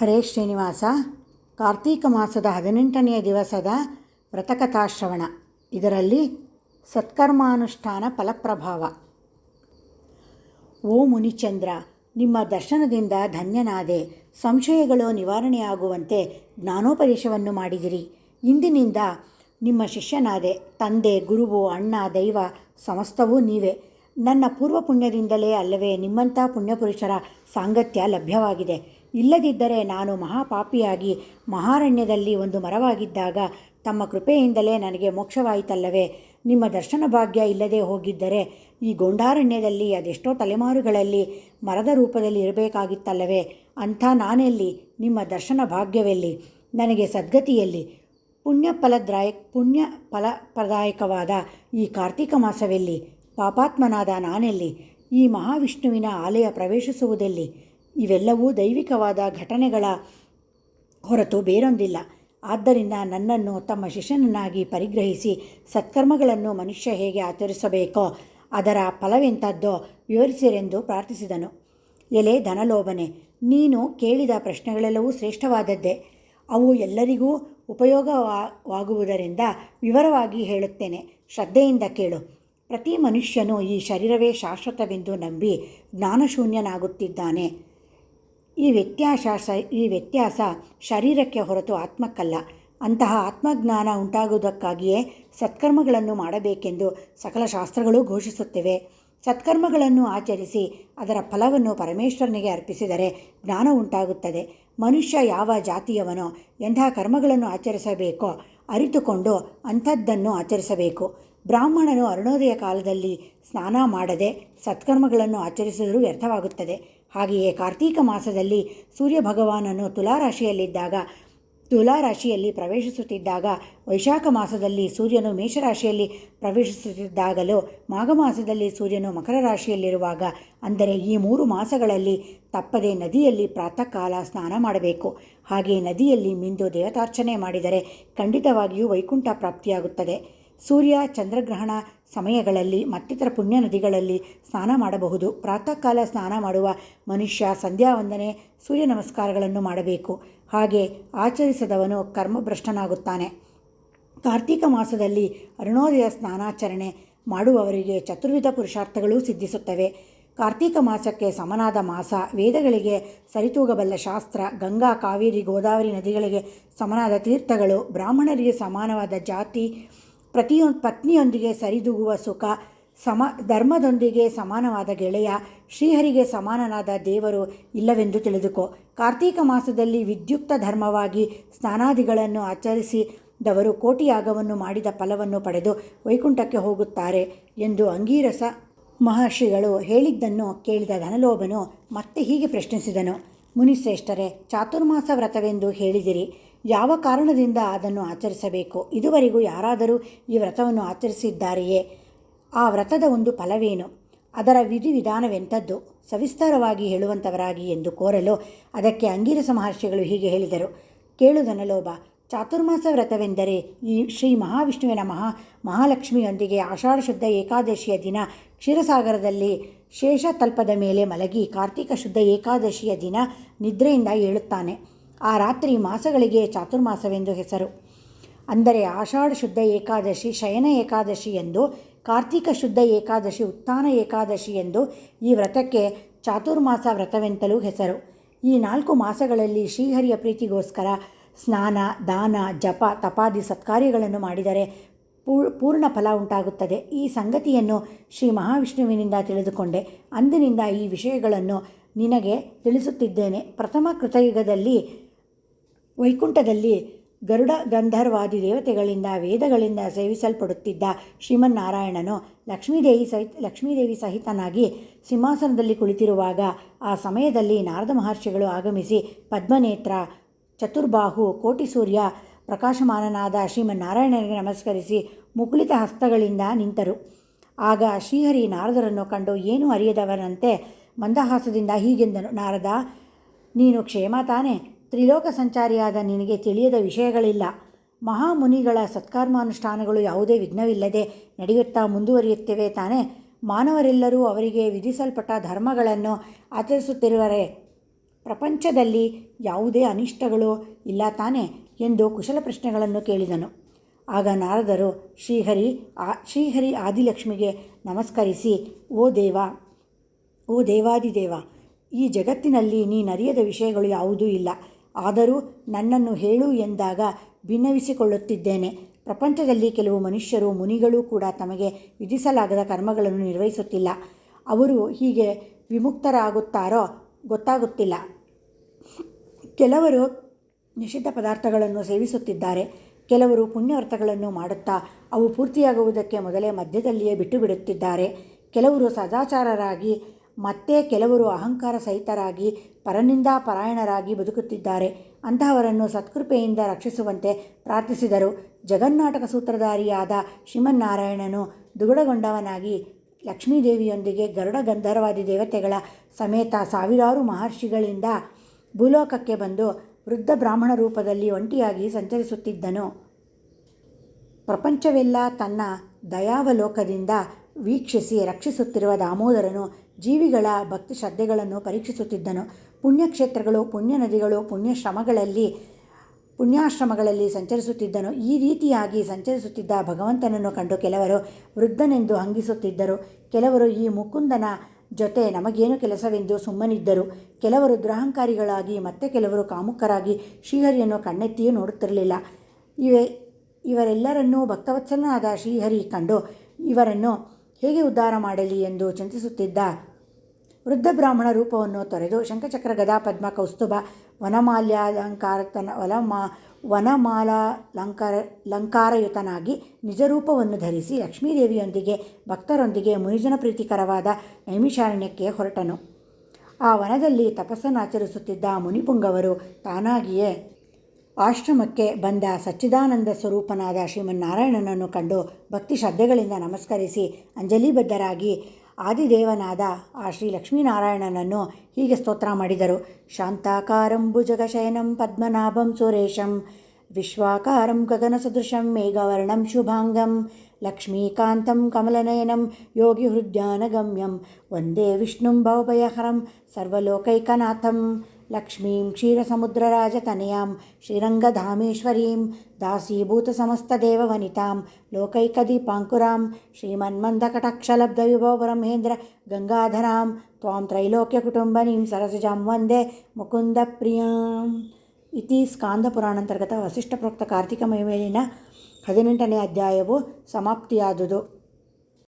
ಹರೇ ಶ್ರೀನಿವಾಸ. ಕಾರ್ತೀಕ ಮಾಸದ ಹದಿನೆಂಟನೆಯ ದಿವಸದ ವ್ರತಕಥಾಶ್ರವಣ. ಇದರಲ್ಲಿ ಸತ್ಕರ್ಮಾನುಷ್ಠಾನ ಫಲಪ್ರಭಾವ. ಓ ಮುನಿಚಂದ್ರ, ನಿಮ್ಮ ದರ್ಶನದಿಂದ ಧನ್ಯನಾದೆ. ಸಂಶಯಗಳು ನಿವಾರಣೆಯಾಗುವಂತೆ ಜ್ಞಾನೋಪದೇಶವನ್ನು ಮಾಡಿದಿರಿ. ಇಂದಿನಿಂದ ನಿಮ್ಮ ಶಿಷ್ಯನಾದೆ. ತಂದೆ, ಗುರುವು, ಅಣ್ಣ, ದೈವ ಸಮಸ್ತವೂ ನೀವೇ. ನನ್ನ ಪೂರ್ವ ಪುಣ್ಯದಿಂದಲೇ ಅಲ್ಲವೇ ನಿಮ್ಮಂಥ ಪುಣ್ಯಪುರುಷರ ಸಾಂಗತ್ಯ ಲಭ್ಯವಾಗಿದೆ. ಇಲ್ಲದಿದ್ದರೆ ನಾನು ಮಹಾಪಾಪಿಯಾಗಿ ಮಹಾರಣ್ಯದಲ್ಲಿ ಒಂದು ಮರವಾಗಿದ್ದಾಗ ತಮ್ಮ ಕೃಪೆಯಿಂದಲೇ ನನಗೆ ಮೋಕ್ಷವಾಯಿತಲ್ಲವೇ? ನಿಮ್ಮ ದರ್ಶನ ಭಾಗ್ಯ ಇಲ್ಲದೆ ಹೋಗಿದ್ದರೆ ಈ ಗೊಂಡಾರಣ್ಯದಲ್ಲಿ ಅದೆಷ್ಟೋ ತಲೆಮಾರುಗಳಲ್ಲಿ ಮರದ ರೂಪದಲ್ಲಿ ಇರಬೇಕಾಗಿತ್ತಲ್ಲವೇ? ಅಂಥ ನಾನೆಲ್ಲಿ? ನಿಮ್ಮ ದರ್ಶನ ಭಾಗ್ಯವೆಲ್ಲಿ? ನನಗೆ ಸದ್ಗತಿಯಲ್ಲಿ. ಪುಣ್ಯ ಫಲದ್ರಾಯ ಪುಣ್ಯ ಫಲಪ್ರದಾಯಕವಾದ ಈ ಕಾರ್ತಿಕ ಮಾಸವೆಲ್ಲಿ? ಪಾಪಾತ್ಮನಾದ ನಾನೆಲ್ಲಿ? ಈ ಮಹಾವಿಷ್ಣುವಿನ ಆಲಯ ಪ್ರವೇಶಿಸುವುದೆಲ್ಲಿ? ಇವೆಲ್ಲವೂ ದೈವಿಕವಾದ ಘಟನೆಗಳ ಹೊರತು ಬೇರೊಂದಿಲ್ಲ. ಆದ್ದರಿಂದ ನನ್ನನ್ನು ತಮ್ಮ ಶಿಷ್ಯನನ್ನಾಗಿ ಪರಿಗ್ರಹಿಸಿ ಸತ್ಕರ್ಮಗಳನ್ನು ಮನುಷ್ಯ ಹೇಗೆ ಆಚರಿಸಬೇಕೋ ಅದರ ಫಲವೆಂಥದ್ದೋ ವಿವರಿಸಿರೆಂದು ಪ್ರಾರ್ಥಿಸಿದನು. ಎಲೆ ಧನಲೋಭನೆ, ನೀನು ಕೇಳಿದ ಪ್ರಶ್ನೆಗಳೆಲ್ಲವೂ ಶ್ರೇಷ್ಠವಾದದ್ದೇ. ಅವು ಎಲ್ಲರಿಗೂ ಉಪಯೋಗವಾಗುವುದರಿಂದ ವಿವರವಾಗಿ ಹೇಳುತ್ತೇನೆ. ಶ್ರದ್ಧೆಯಿಂದ ಕೇಳು. ಪ್ರತಿ ಮನುಷ್ಯನು ಈ ಶರೀರವೇ ಶಾಶ್ವತವೆಂದು ನಂಬಿ ಜ್ಞಾನಶೂನ್ಯನಾಗುತ್ತಿದ್ದಾನೆ. ಈ ವ್ಯತ್ಯಾಸ ಈ ವ್ಯತ್ಯಾಸ ಶರೀರಕ್ಕೆ ಹೊರತು ಆತ್ಮಕ್ಕಲ್ಲ. ಅಂತಹ ಆತ್ಮಜ್ಞಾನ ಉಂಟಾಗುವುದಕ್ಕಾಗಿಯೇ ಸತ್ಕರ್ಮಗಳನ್ನು ಮಾಡಬೇಕೆಂದು ಸಕಲ ಶಾಸ್ತ್ರಗಳು ಘೋಷಿಸುತ್ತಿವೆ. ಸತ್ಕರ್ಮಗಳನ್ನು ಆಚರಿಸಿ ಅದರ ಫಲವನ್ನು ಪರಮೇಶ್ವರನಿಗೆ ಅರ್ಪಿಸಿದರೆ ಜ್ಞಾನ ಉಂಟಾಗುತ್ತದೆ. ಮನುಷ್ಯ ಯಾವ ಜಾತಿಯವನೋ, ಎಂಥ ಕರ್ಮಗಳನ್ನು ಆಚರಿಸಬೇಕೋ, ಅರಿತುಕೊಂಡು ಅಂಥದ್ದನ್ನು ಆಚರಿಸಬೇಕು. ಬ್ರಾಹ್ಮಣನು ಅರುಣೋದಯ ಕಾಲದಲ್ಲಿ ಸ್ನಾನ ಮಾಡದೆ ಸತ್ಕರ್ಮಗಳನ್ನು ಆಚರಿಸಿದರೂ ವ್ಯರ್ಥವಾಗುತ್ತದೆ. ಹಾಗೆಯೇ ಕಾರ್ತೀಕ ಮಾಸದಲ್ಲಿ ಸೂರ್ಯ ಭಗವಾನನು ತುಲಾರಾಶಿಯಲ್ಲಿದ್ದಾಗ, ತುಲಾರಾಶಿಯಲ್ಲಿ ಪ್ರವೇಶಿಸುತ್ತಿದ್ದಾಗ, ವೈಶಾಖ ಮಾಸದಲ್ಲಿ ಸೂರ್ಯನು ಮೇಷರಾಶಿಯಲ್ಲಿ ಪ್ರವೇಶಿಸುತ್ತಿದ್ದಾಗಲೂ, ಮಾಘ ಮಾಸದಲ್ಲಿ ಸೂರ್ಯನು ಮಕರ ರಾಶಿಯಲ್ಲಿರುವಾಗ, ಅಂದರೆ ಈ ಮೂರು ಮಾಸಗಳಲ್ಲಿ ತಪ್ಪದೆ ನದಿಯಲ್ಲಿ ಪ್ರಾತಃ ಕಾಲ ಸ್ನಾನ ಮಾಡಬೇಕು. ಹಾಗೆ ನದಿಯಲ್ಲಿ ಮಿಂದು ದೇವತಾರ್ಚನೆ ಮಾಡಿದರೆ ಖಂಡಿತವಾಗಿಯೂ ವೈಕುಂಠ ಪ್ರಾಪ್ತಿಯಾಗುತ್ತದೆ. ಸೂರ್ಯ ಚಂದ್ರಗ್ರಹಣ ಸಮಯಗಳಲ್ಲಿ ಮತ್ತಿತರ ಪುಣ್ಯ ನದಿಗಳಲ್ಲಿ ಸ್ನಾನ ಮಾಡಬಹುದು. ಪ್ರಾತಃ ಕಾಲ ಸ್ನಾನ ಮಾಡುವ ಮನುಷ್ಯ ಸಂಧ್ಯಾ ವಂದನೆ ಸೂರ್ಯ ನಮಸ್ಕಾರಗಳನ್ನು ಮಾಡಬೇಕು. ಹಾಗೆ ಆಚರಿಸದವನು ಕರ್ಮಭ್ರಷ್ಟನಾಗುತ್ತಾನೆ. ಕಾರ್ತೀಕ ಮಾಸದಲ್ಲಿ ಅರುಣೋದಯ ಸ್ನಾನಾಚರಣೆ ಮಾಡುವವರಿಗೆ ಚತುರ್ವಿಧ ಪುರುಷಾರ್ಥಗಳೂ ಸಿದ್ಧಿಸುತ್ತವೆ. ಕಾರ್ತೀಕ ಮಾಸಕ್ಕೆ ಸಮನಾದ ಮಾಸ ವೇದಗಳಿಗೆ ಸರಿತೂಗಬಲ್ಲ ಶಾಸ್ತ್ರ, ಗಂಗಾ, ಕಾವೇರಿ, ಗೋದಾವರಿ ನದಿಗಳಿಗೆ ಸಮನಾದ ತೀರ್ಥಗಳು ಬ್ರಾಹ್ಮಣರಿಗೆ ಸಮಾನವಾದ ಜಾತಿ ಪ್ರತಿಯೊ ಪತ್ನಿಯೊಂದಿಗೆ ಸರಿದೂಗುವ ಸುಖ, ಸಮ, ಧರ್ಮದೊಂದಿಗೆ ಸಮಾನವಾದ ಗೆಳೆಯ, ಶ್ರೀಹರಿಗೆ ಸಮಾನನಾದ ದೇವರು ಇಲ್ಲವೆಂದು ತಿಳಿದುಕೋ. ಕಾರ್ತೀಕ ಮಾಸದಲ್ಲಿ ವಿದ್ಯುಕ್ತ ಧರ್ಮವಾಗಿ ಸ್ನಾನಾದಿಗಳನ್ನು ಆಚರಿಸಿದವರು ಕೋಟಿಯಾಗವನ್ನು ಮಾಡಿದ ಫಲವನ್ನು ಪಡೆದು ವೈಕುಂಠಕ್ಕೆ ಹೋಗುತ್ತಾರೆ ಎಂದು ಅಂಗೀರಸ ಮಹರ್ಷಿಗಳು ಹೇಳಿದ್ದನ್ನು ಕೇಳಿದ ಧನಲೋಭನು ಮತ್ತೆ ಹೀಗೆ ಪ್ರಶ್ನಿಸಿದನು. ಮುನಿಶ್ರೇಷ್ಠರೇ, ಚಾತುರ್ಮಾಸ ವ್ರತವೆಂದು ಹೇಳಿದಿರಿ. ಯಾವ ಕಾರಣದಿಂದ ಅದನ್ನು ಆಚರಿಸಬೇಕು? ಇದುವರೆಗೂ ಯಾರಾದರೂ ಈ ವ್ರತವನ್ನು ಆಚರಿಸಿದ್ದಾರೆಯೇ? ಆ ವ್ರತದ ಒಂದು ಫಲವೇನು? ಅದರ ವಿಧಿವಿಧಾನವೆಂಥದ್ದು? ಸವಿಸ್ತಾರವಾಗಿ ಹೇಳುವಂಥವರಾಗಿ ಎಂದು ಕೋರಲು ಅದಕ್ಕೆ ಅಂಗೀರಸ ಮಹರ್ಷಿಗಳು ಹೀಗೆ ಹೇಳಿದರು. ಕೇಳುದನಲೋಭ ಚಾತುರ್ಮಾಸ ವ್ರತವೆಂದರೆ ಈ ಶ್ರೀ ಮಹಾವಿಷ್ಣುವಿನ ಮಹಾ ಮಹಾಲಕ್ಷ್ಮಿಯೊಂದಿಗೆ ಆಷಾಢ ಶುದ್ಧ ಏಕಾದಶಿಯ ದಿನ ಕ್ಷೀರಸಾಗರದಲ್ಲಿ ಶೇಷತಲ್ಪದ ಮೇಲೆ ಮಲಗಿ ಕಾರ್ತಿಕ ಶುದ್ಧ ಏಕಾದಶಿಯ ದಿನ ನಿದ್ರೆಯಿಂದ ಏಳುತ್ತಾನೆ. ಆ ರಾತ್ರಿ ಮಾಸಗಳಿಗೆ ಚಾತುರ್ಮಾಸವೆಂದು ಹೆಸರು. ಅಂದರೆ ಆಷಾಢ ಶುದ್ಧ ಏಕಾದಶಿ, ಶಯನ ಏಕಾದಶಿ ಎಂದು, ಕಾರ್ತಿಕ ಶುದ್ಧ ಏಕಾದಶಿ, ಉತ್ಥಾನ ಏಕಾದಶಿ ಎಂದು ಈ ವ್ರತಕ್ಕೆ ಚಾತುರ್ಮಾಸ ವ್ರತವೆಂತಲೂ ಹೆಸರು. ಈ ನಾಲ್ಕು ಮಾಸಗಳಲ್ಲಿ ಶ್ರೀಹರಿಯ ಪ್ರೀತಿಗೋಸ್ಕರ ಸ್ನಾನ, ದಾನ, ಜಪ, ತಪಾದಿ ಸತ್ಕಾರ್ಯಗಳನ್ನು ಮಾಡಿದರೆ ಪೂರ್ಣ ಫಲ ಉಂಟಾಗುತ್ತದೆ. ಈ ಸಂಗತಿಯನ್ನು ಶ್ರೀ ಮಹಾವಿಷ್ಣುವಿನಿಂದ ತಿಳಿದುಕೊಂಡೆ. ಅಂದಿನಿಂದ ಈ ವಿಷಯಗಳನ್ನು ನಿನಗೆ ತಿಳಿಸುತ್ತಿದ್ದೇನೆ. ಪ್ರಥಮ ಕೃತಯುಗದಲ್ಲಿ ವೈಕುಂಠದಲ್ಲಿ ಗರುಡ ಗಂಧರ್ವಾದಿ ದೇವತೆಗಳಿಂದ ವೇದಗಳಿಂದ ಸೇವಿಸಲ್ಪಡುತ್ತಿದ್ದ ಶ್ರೀಮನ್ನಾರಾಯಣನು ಲಕ್ಷ್ಮೀದೇವಿ ಸಹಿತ, ಲಕ್ಷ್ಮೀದೇವಿ ಸಹಿತನಾಗಿ ಸಿಂಹಾಸನದಲ್ಲಿ ಕುಳಿತಿರುವಾಗ ಆ ಸಮಯದಲ್ಲಿ ನಾರದ ಮಹರ್ಷಿಗಳು ಆಗಮಿಸಿ ಪದ್ಮನೇತ್ರ, ಚತುರ್ಬಾಹು, ಕೋಟಿ ಸೂರ್ಯ, ಪ್ರಕಾಶಮಾನನಾದ ಶ್ರೀಮನ್ನಾರಾಯಣನಿಗೆ ನಮಸ್ಕರಿಸಿ ಮುಕುಳಿತ ಹಸ್ತಗಳಿಂದ ನಿಂತರು. ಆಗ ಶ್ರೀಹರಿ ನಾರದರನ್ನು ಕಂಡು, ಏನೂ ಅರಿಯದವನಂತೆ? ಮಂದಹಾಸದಿಂದ ಹೀಗೆಂದನು ನಾರದ, ನೀನು ಕ್ಷೇಮ ತಾನೇ? ತ್ರಿಲೋಕ ಸಂಚಾರಿಯಾದ ನಿನಗೆ ತಿಳಿಯದ ವಿಷಯಗಳಿಲ್ಲ. ಮಹಾಮುನಿಗಳ ಸತ್ಕರ್ಮಾನುಷ್ಠಾನಗಳು ಯಾವುದೇ ವಿಘ್ನವಿಲ್ಲದೆ ನಡೆಯುತ್ತಾ ಮುಂದುವರಿಯುತ್ತಿವೆ ತಾನೇ. ಮಾನವರೆಲ್ಲರೂ ಅವರಿಗೆ ವಿಧಿಸಲ್ಪಟ್ಟ ಧರ್ಮಗಳನ್ನು ಆಚರಿಸುತ್ತಿರುವರೆ. ಪ್ರಪಂಚದಲ್ಲಿ ಯಾವುದೇ ಅನಿಷ್ಟಗಳು ಇಲ್ಲ ತಾನೇ ಎಂದು ಕುಶಲ ಪ್ರಶ್ನೆಗಳನ್ನು ಕೇಳಿದನು. ಆಗ ನಾರದರು ಶ್ರೀಹರಿ ಆ, ಶ್ರೀಹರಿ ಆದಿಲಕ್ಷ್ಮಿಗೆ ನಮಸ್ಕರಿಸಿ, ಓ ದೇವ, ಓ ದೇವಾದಿದೇವ, ಈ ಜಗತ್ತಿನಲ್ಲಿ ನೀನರಿಯದ ವಿಷಯಗಳು ಯಾವುದೂ ಇಲ್ಲ. ಆದರೂ ನನ್ನನ್ನು ಹೇಳು ಎಂದಾಗ ಭಿನ್ನವಿಸಿಕೊಳ್ಳುತ್ತಿದ್ದೇನೆ ಪ್ರಪಂಚದಲ್ಲಿ ಕೆಲವು ಮನುಷ್ಯರು, ಮುನಿಗಳು ಕೂಡ ತಮಗೆ ವಿಧಿಸಲಾಗದ ಕರ್ಮಗಳನ್ನು ನಿರ್ವಹಿಸುತ್ತಿಲ್ಲ. ಅವರು ಹೀಗೆ ವಿಮುಕ್ತರಾಗುತ್ತಾರೋ ಗೊತ್ತಾಗುತ್ತಿಲ್ಲ. ಕೆಲವರು ನಿಷಿದ್ಧ ಪದಾರ್ಥಗಳನ್ನು ಸೇವಿಸುತ್ತಿದ್ದಾರೆ. ಕೆಲವರು ಪುಣ್ಯವರ್ತಗಳನ್ನು ಮಾಡುತ್ತಾ ಅವು ಪೂರ್ತಿಯಾಗುವುದಕ್ಕೆ ಮೊದಲೇ ಮಧ್ಯದಲ್ಲಿಯೇ ಬಿಟ್ಟು ಬಿಡುತ್ತಿದ್ದಾರೆ ಕೆಲವರು ಸದಾಚಾರರಾಗಿ ಮತ್ತೆ ಕೆಲವರು ಅಹಂಕಾರ ಸಹಿತರಾಗಿ, ಪರನಿಂದ ಪರಾಯಣರಾಗಿ ಬದುಕುತ್ತಿದ್ದಾರೆ. ಅಂತಹವರನ್ನು ಸತ್ಕೃಪೆಯಿಂದ ರಕ್ಷಿಸುವಂತೆ ಪ್ರಾರ್ಥಿಸಿದರು. ಜಗನ್ನಾಟಕ ಸೂತ್ರಧಾರಿಯಾದ ಶ್ರೀಮನ್ನಾರಾಯಣನು ದುಗುಡಗೊಂಡವನಾಗಿ ಲಕ್ಷ್ಮೀದೇವಿಯೊಂದಿಗೆ ಗರುಡ ಗಂಧರ್ವಾದಿ ದೇವತೆಗಳ ಸಮೇತ ಸಾವಿರಾರು ಮಹರ್ಷಿಗಳಿಂದ ಭೂಲೋಕಕ್ಕೆ ಬಂದು ವೃದ್ಧ ಬ್ರಾಹ್ಮಣ ರೂಪದಲ್ಲಿ ಒಂಟಿಯಾಗಿ ಸಂಚರಿಸುತ್ತಿದ್ದನು. ಪ್ರಪಂಚವೆಲ್ಲ ತನ್ನ ದಯಾವಲೋಕದಿಂದ ವೀಕ್ಷಿಸಿ ರಕ್ಷಿಸುತ್ತಿರುವ ದಾಮೋದರನು ಜೀವಿಗಳ ಭಕ್ತಿ ಶ್ರದ್ಧೆಗಳನ್ನು ಪರೀಕ್ಷಿಸುತ್ತಿದ್ದನು. ಪುಣ್ಯಕ್ಷೇತ್ರಗಳು ಪುಣ್ಯ ನದಿಗಳು ಪುಣ್ಯಶ್ರಮಗಳಲ್ಲಿ, ಪುಣ್ಯಾಶ್ರಮಗಳಲ್ಲಿ ಸಂಚರಿಸುತ್ತಿದ್ದನು. ಈ ರೀತಿಯಾಗಿ ಸಂಚರಿಸುತ್ತಿದ್ದ ಭಗವಂತನನ್ನು ಕಂಡು ಕೆಲವರು ವೃದ್ಧನೆಂದು ಹಂಗಿಸುತ್ತಿದ್ದರು. ಕೆಲವರು ಈ ಮುಕುಂದನ ಜೊತೆ ನಮಗೇನು ಕೆಲಸವೆಂದು ಸುಮ್ಮನಿದ್ದರು. ಕೆಲವರು ದುರಹಂಕಾರಿಗಳಾಗಿ, ಮತ್ತೆ ಕೆಲವರು ಕಾಮುಕರಾಗಿ ಶ್ರೀಹರಿಯನ್ನು ಕಣ್ಣೆತ್ತಿಯೂ ನೋಡುತ್ತಿರಲಿಲ್ಲ. ಇವೆ, ಇವರೆಲ್ಲರನ್ನೂ ಭಕ್ತವತ್ಸಲನಾದ ಶ್ರೀಹರಿ ಕಂಡು ಇವರನ್ನು ಹೇಗೆ ಉದ್ಧಾರ ಮಾಡಲಿ ಎಂದು ಚಿಂತಿಸುತ್ತಿದ್ದ ವೃದ್ಧ ಬ್ರಾಹ್ಮಣ ರೂಪವನ್ನು ತೊರೆದು ಶಂಖಚಕ್ರ ಗದಾ ಪದ್ಮ ಕೌಸ್ತುಭ ವನಮಾಲ್ಯಾಲಂಕಾರತನ ವಲಮಾ ವನಮಾಲಾಲಂಕಾರ ಲಂಕಾರಯುತನಾಗಿ ನಿಜರೂಪವನ್ನು ಧರಿಸಿ ಲಕ್ಷ್ಮೀದೇವಿಯೊಂದಿಗೆ ಭಕ್ತರೊಂದಿಗೆ ಮುನಿಜನ ಪ್ರೀತಿಕರವಾದ ನೈಮಿಷಾರಣ್ಯಕ್ಕೆ ಹೊರಟನು. ಆ ವನದಲ್ಲಿ ತಪಸ್ಸನ್ನಾಚರಿಸುತ್ತಿದ್ದ ಮುನಿಪುಂಗವರು ತಾನಾಗಿಯೇ ಆಶ್ರಮಕ್ಕೆ ಬಂದ ಸಚ್ಚಿದಾನಂದ ಸ್ವರೂಪನಾದ ಶ್ರೀಮನ್ನಾರಾಯಣನನ್ನು ಕಂಡು ಭಕ್ತಿ ಶ್ರದ್ಧೆಗಳಿಂದ ನಮಸ್ಕರಿಸಿ ಅಂಜಲಿಬದ್ಧರಾಗಿ ಆದಿದೇವನಾದ ಆ ಶ್ರೀ ಲಕ್ಷ್ಮೀನಾರಾಯಣನನ್ನು ಹೀಗೆ ಸ್ತೋತ್ರ ಮಾಡಿದರು. ಶಾಂತಾಕಾರಂ ಭುಜಗಶಯನಂ ಪದ್ಮನಾಭಂ ಸುರೇಶಂ, ವಿಶ್ವಾಕಾರಂ ಗಗನಸದೃಶಂ ಮೇಘವರ್ಣಂ ಶುಭಾಂಗಂ, ಲಕ್ಷ್ಮೀಕಾಂತಂ ಕಮಲನಯನಂ ಯೋಗಿ ಹೃದ್ಯಾನಗಮ್ಯಂ ವಂದೇ ವಿಷ್ಣುಂ ಭವಭಯಹರಂ ಸರ್ವಲೋಕೈಕನಾಥಂ. ಲಕ್ಷ್ಮೀಂ ಕ್ಷೀರಸಮುದ್ರರಾಜತನಯಾಂ ಶ್ರೀರಂಗಧಾಮೇಶ್ವರೀಂ ದಾಸೀಭೂತಸಮಸ್ತದೇವವನಿತಾಂ ಲೋಕೈಕದೀಪಾಂಕುರಾಂ ಶ್ರೀಮನ್ಮಂದಕಟಾಕ್ಷಲಬ್ಧವಿಭವ ಬ್ರಹ್ಮೇಂದ್ರ ಗಂಗಾಧರಾಂ ತ್ವಾಂ ತ್ರೈಲೋಕ್ಯಕುಟುಂಬನೀಂ ಸರಸಜಾಂ ವಂದೇ ಮುಕುಂದಪ್ರಿಯಾಂ ಇತಿ ಸ್ಕಾಂದಪುರಾಣಾಂತರ್ಗತ ವಸಿಷ್ಠ ಪ್ರೋಕ್ತ ಕಾರ್ತಿಕ ಮಹಿಮೇಲಿನ ಹದಿನೆಂಟನೇ ಅಧ್ಯಾಯವು ಸಮಾಪ್ತಿಯಾದುದು